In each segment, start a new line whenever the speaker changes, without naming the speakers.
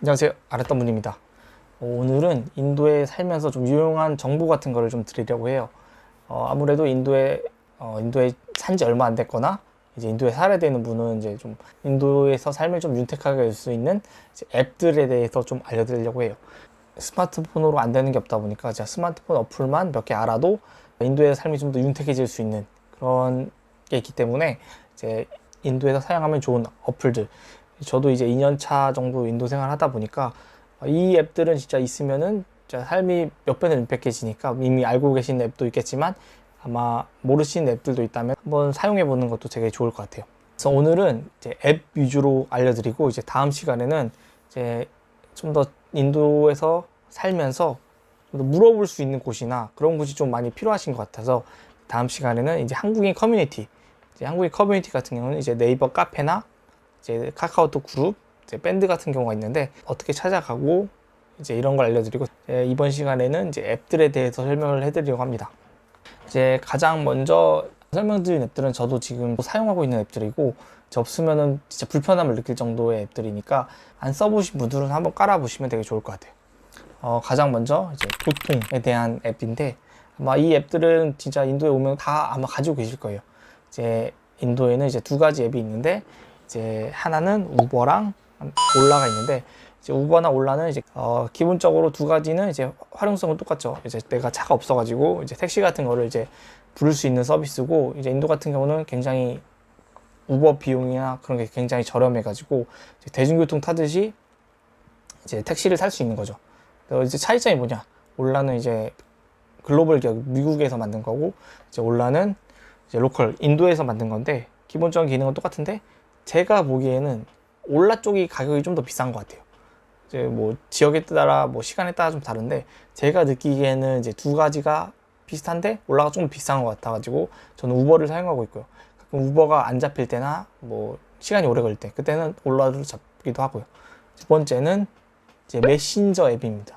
안녕하세요. 아랫더문입니다. 어, 오늘은 인도에 살면서 좀 유용한 정보 같은 거를 좀 드리려고 해요. 어, 아무래도 인도에, 어, 인도에 산 지 얼마 안 됐거나, 이제 인도에 살아야 되는 분은 이제 좀 인도에서 삶을 좀 윤택하게 할 수 있는 앱들에 대해서 좀 알려드리려고 해요. 스마트폰으로 안 되는 게 없다 보니까 제가 스마트폰 어플만 몇 개 알아도 인도의 삶이 좀 더 윤택해질 수 있는 그런 게 있기 때문에 이제 인도에서 사용하면 좋은 어플들 저도 이제 2년 차 정도 인도 생활 하다 보니까 이 앱들은 진짜 있으면은 진짜 삶이 몇 배는 윤택해지니까 이미 알고 계신 앱도 있겠지만 아마 모르시는 앱들도 있다면 한번 사용해 보는 것도 되게 좋을 것 같아요. 그래서 오늘은 이제 앱 위주로 알려드리고 이제 다음 시간에는 이제 좀 더 인도에서 살면서 물어볼 수 있는 곳이나 그런 곳이 좀 많이 필요하신 것 같아서 다음 시간에는 이제 한국인 커뮤니티, 이제 한국인 커뮤니티 같은 경우는 이제 네이버 카페나 이제 카카오톡 그룹, 이제 밴드 같은 경우가 있는데 어떻게 찾아가고 이제 이런 걸 알려드리고 이번 시간에는 이제 앱들에 대해서 설명을 해드리려고 합니다. 이제 가장 먼저 설명드린 앱들은 저도 지금 사용하고 있는 앱들이고 이제 없으면은 진짜 불편함을 느낄 정도의 앱들이니까 안 써보신 분들은 한번 깔아보시면 되게 좋을 것 같아요. 어, 가장 먼저 이제 교통에 대한 앱인데 아마 이 앱들은 진짜 인도에 오면 다 아마 가지고 계실 거예요. 이제 인도에는 이제 두 가지 앱이 있는데 이제 하나는 우버랑 올라가 있는데 이제 우버나 올라는 이제 어, 기본적으로 두 가지는 이제 활용성은 똑같죠. 이제 내가 차가 없어가지고 이제 택시 같은 거를 이제 부를 수 있는 서비스고 이제 인도 같은 경우는 굉장히 우버 비용이나 그런 게 굉장히 저렴해가지고 대중교통 타듯이 이제 택시를 탈 수 있는 거죠. 이제 차이점이 뭐냐? 올라는 이제 글로벌 기업 미국에서 만든 거고 이제 올라는 이제 로컬 인도에서 만든 건데 기본적인 기능은 똑같은데 제가 보기에는 올라 쪽이 가격이 좀 더 비싼 것 같아요. 이제 뭐 지역에 따라 뭐 시간에 따라 좀 다른데 제가 느끼기에는 이제 두 가지가 비슷한데 올라가 좀 비싼 것 같아가지고 저는 우버를 사용하고 있고요. 가끔 우버가 안 잡힐 때나 뭐 시간이 오래 걸릴 때 그때는 올라를 잡기도 하고요. 두 번째는 이제 메신저 앱입니다.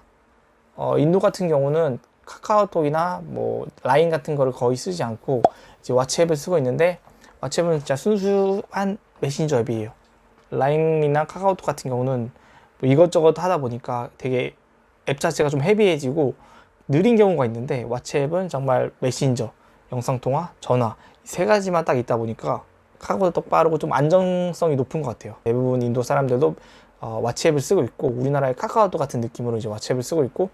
어, 인도 같은 경우는 카카오톡이나 뭐 라인 같은 거를 거의 쓰지 않고 이제 왓츠앱을 쓰고 있는데 왓츠앱은 진짜 순수한 메신저 앱이에요. 라인이나 카카오톡 같은 경우는 뭐 이것저것 하다 보니까 되게 앱 자체가 좀 헤비해지고 느린 경우가 있는데 왓츠앱은 정말 메신저, 영상통화, 전화 이세 가지만 딱 있다 보니까 카카오톡 빠르고 좀 안정성이 높은 것 같아요. 대부분 인도 사람들도 어, 왓츠앱을 쓰고 있고 우리나라의 카카오톡 같은 느낌으로 이제 왓츠앱을 쓰고 있고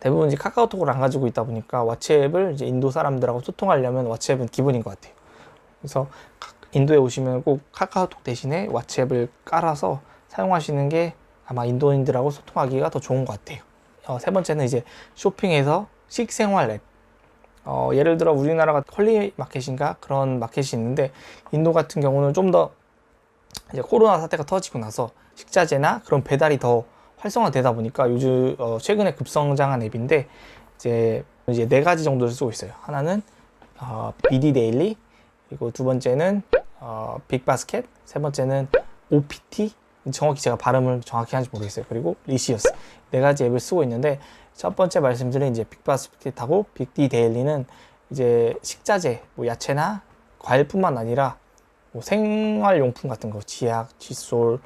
대부분 이제 카카오톡을 안 가지고 있다 보니까 왓츠앱을 이제 인도 사람들하고 소통하려면 왓츠앱은 기본인 것 같아요. 그래서 카- 인도에 오시면 꼭 카카오톡 대신에 왓츠앱을 깔아서 사용하시는 게 아마 인도인들하고 소통하기가 더 좋은 것 같아요. 어, 세 번째는 이제 쇼핑에서 식생활 앱. 어, 예를 들어 우리나라가 컬리 마켓인가 그런 마켓이 있는데 인도 같은 경우는 좀 더 이제 코로나 사태가 터지고 나서 식자재나 그런 배달이 더 활성화되다 보니까 요즘 어, 최근에 급성장한 앱인데 이제 이제 네 가지 정도를 쓰고 있어요. 하나는 어, BD 데일리 그리고 두 번째는 어, 빅바스켓 세 번째는 OPT 정확히 제가 발음을 정확히 하는지 모르겠어요. 그리고 리시어스 네 가지 앱을 쓰고 있는데 첫 번째 말씀드린 이제 빅바스켓하고 빅디 데일리는 이제 식자재 뭐 야채나 과일뿐만 아니라 뭐 생활용품 같은 거 치약, 칫솔,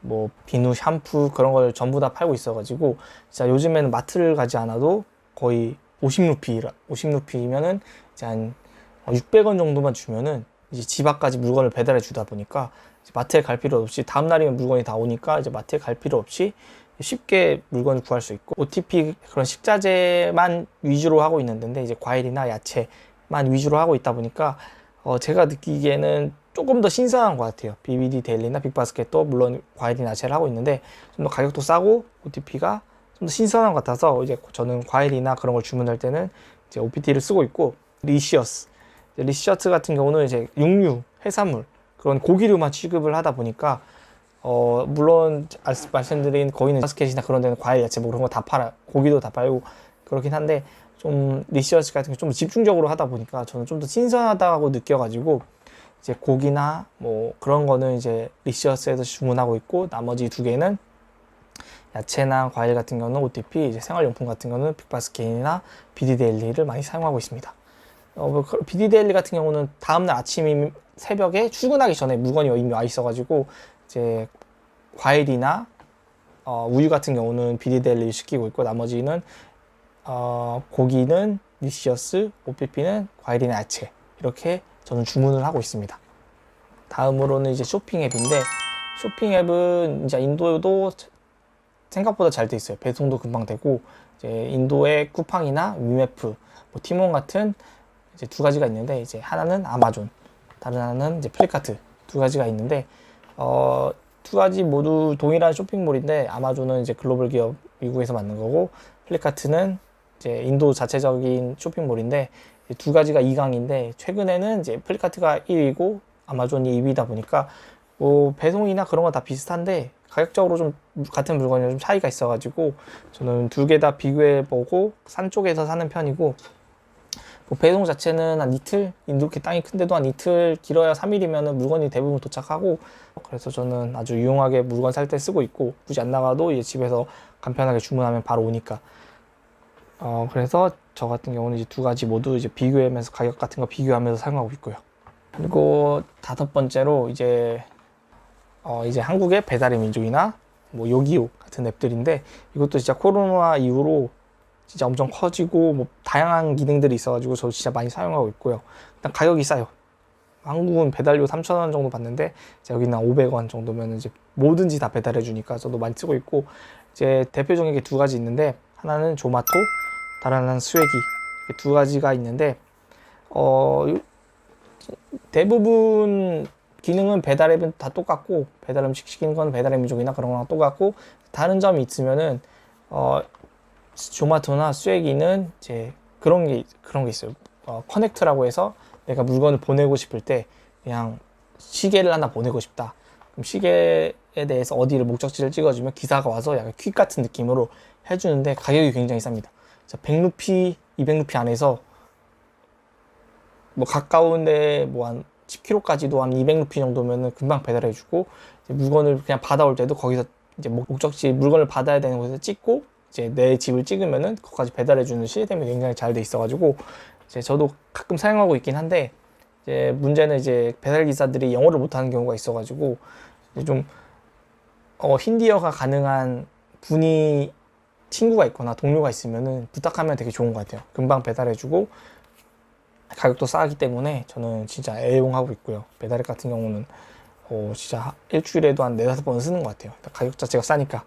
뭐 비누, 샴푸 그런 걸 전부 다 팔고 있어가지고 진짜 요즘에는 마트를 가지 않아도 거의 50루피 50루피면은 이제 한 600원 정도만 주면은 이제 집 앞까지 물건을 배달해 주다 보니까 마트에 갈 필요 없이 다음 날이면 물건이 다 오니까 이제 마트에 갈 필요 없이 쉽게 물건을 구할 수 있고 OTP 그런 식자재만 위주로 하고 있는데 이제 과일이나 야채만 위주로 하고 있다 보니까 어 제가 느끼기에는 조금 더 신선한 것 같아요. BBD 데일리나 빅바스켓도 물론 과일이나 야채를 하고 있는데 좀 더 가격도 싸고 OTP가 좀 더 신선한 것 같아서 이제 저는 과일이나 그런 걸 주문할 때는 이제 OPT를 쓰고 있고 리시어스 리시어스 같은 경우는 이제 육류, 해산물 그런 고기류만 취급을 하다 보니까 어 물론 알- 말씀드린 거기는 바스켓이나 그런 데는 과일, 야채 뭐 그런 거 다 팔아 고기도 다 팔고 그렇긴 한데 좀 리시어스 같은 게 좀 집중적으로 하다 보니까 저는 좀 더 신선하다고 느껴가지고 이제 고기나 뭐 그런 거는 이제 리시어스에서 주문하고 있고 나머지 두 개는 야채나 과일 같은 경우는 OTP, 이제 생활용품 같은 거는 빅바스켓이나 비디데일리를 많이 사용하고 있습니다. 어, 뭐 그- BDDL리 같은 경우는 다음날 아침 새벽에 출근하기 전에 물건이 이미 와 있어가지고 이제 과일이나 어, 우유 같은 경우는 BDDL리 시키고 있고 나머지는 어, 고기는 니시어스, OPP는 과일이나 야채 이렇게 저는 주문을 하고 있습니다. 다음으로는 이제 쇼핑 앱인데 쇼핑 앱은 이제 인도도 생각보다 잘 돼 있어요. 배송도 금방 되고 이제 인도의 쿠팡이나 위메프, 뭐 티몬 같은 이제 두 가지가 있는데 이제 하나는 아마존, 다른 하나는 이제 플리카트 두 가지가 있는데 어, 두 가지 모두 동일한 쇼핑몰인데 아마존은 이제 글로벌 기업 미국에서 만든 거고 플리카트는 이제 인도 자체적인 쇼핑몰인데 이 두 가지가 2강인데 최근에는 이제 플리카트가 1위고 아마존이 2위다 보니까 뭐 배송이나 그런 건다 비슷한데 가격적으로 좀 같은 물건이 좀 차이가 있어가지고 저는 두 개 다 비교해 보고 산 쪽에서 사는 편이고 뭐 배송 자체는 한 이틀? 이렇게 땅이 큰데도 한 이틀 길어야 3일이면은 물건이 대부분 도착하고 그래서 저는 아주 유용하게 물건 살 때 쓰고 있고 굳이 안 나가도 이제 집에서 간편하게 주문하면 바로 오니까 어 그래서 저 같은 경우는 이제 두 가지 모두 이제 비교하면서 가격 같은 거 비교하면서 사용하고 있고요. 그리고 다섯 번째로 이제 어 이제 한국의 배달의 민족이나 뭐 요기요 같은 앱들인데 이것도 진짜 코로나 이후로 진짜 엄청 커지고 뭐 다양한 기능들이 있어가지고 저 진짜 많이 사용하고 있고요. 일단 가격이 싸요. 한국은 배달료 3,000원 정도 받는데 여기는 한 500원 정도면 이제 뭐든지 다 배달해 주니까 저도 많이 쓰고 있고 이제 대표적인 게 두 가지 있는데 하나는 조마토, 스웨기 이렇게 두 가지가 있는데 어 요- 대부분 기능은 배달 앱은 다 똑같고 배달 음식 시키는 건 배달의 민족이나 그런 거랑 똑같고 다른 점이 있으면은 어 조마토나 스웨기는 이제 그런 게 그런 게 있어요. 어, 커넥트라고 해서 내가 물건을 보내고 싶을 때 그냥 시계를 하나 보내고 싶다. 그럼 시계에 대해서 어디를 목적지를 찍어주면 기사가 와서 약간 퀵 같은 느낌으로 해주는데 가격이 굉장히 쌉니다. 100루피, 200루피 안에서 뭐 가까운데 뭐 한 10km까지도 한 200루피 정도면은 금방 배달해주고 물건을 그냥 받아올 때도 거기서 이제 목- 목적지 물건을 받아야 되는 곳에서 찍고 이제 내 집을 찍으면은 거기까지 배달해주는 시스템이 굉장히 잘 돼 있어가지고 이제 저도 가끔 사용하고 있긴 한데 이제 문제는 이제 배달 기사들이 영어를 못하는 경우가 있어가지고 좀 어, 힌디어가 가능한 분이 친구가 있거나 동료가 있으면은 부탁하면 되게 좋은 것 같아요. 금방 배달해주고 가격도 싸기 때문에 저는 진짜 애용하고 있고요. 배달앱 같은 경우는 어, 진짜 일주일에도 한 네다섯 번 쓰는 것 같아요. 가격 자체가 싸니까.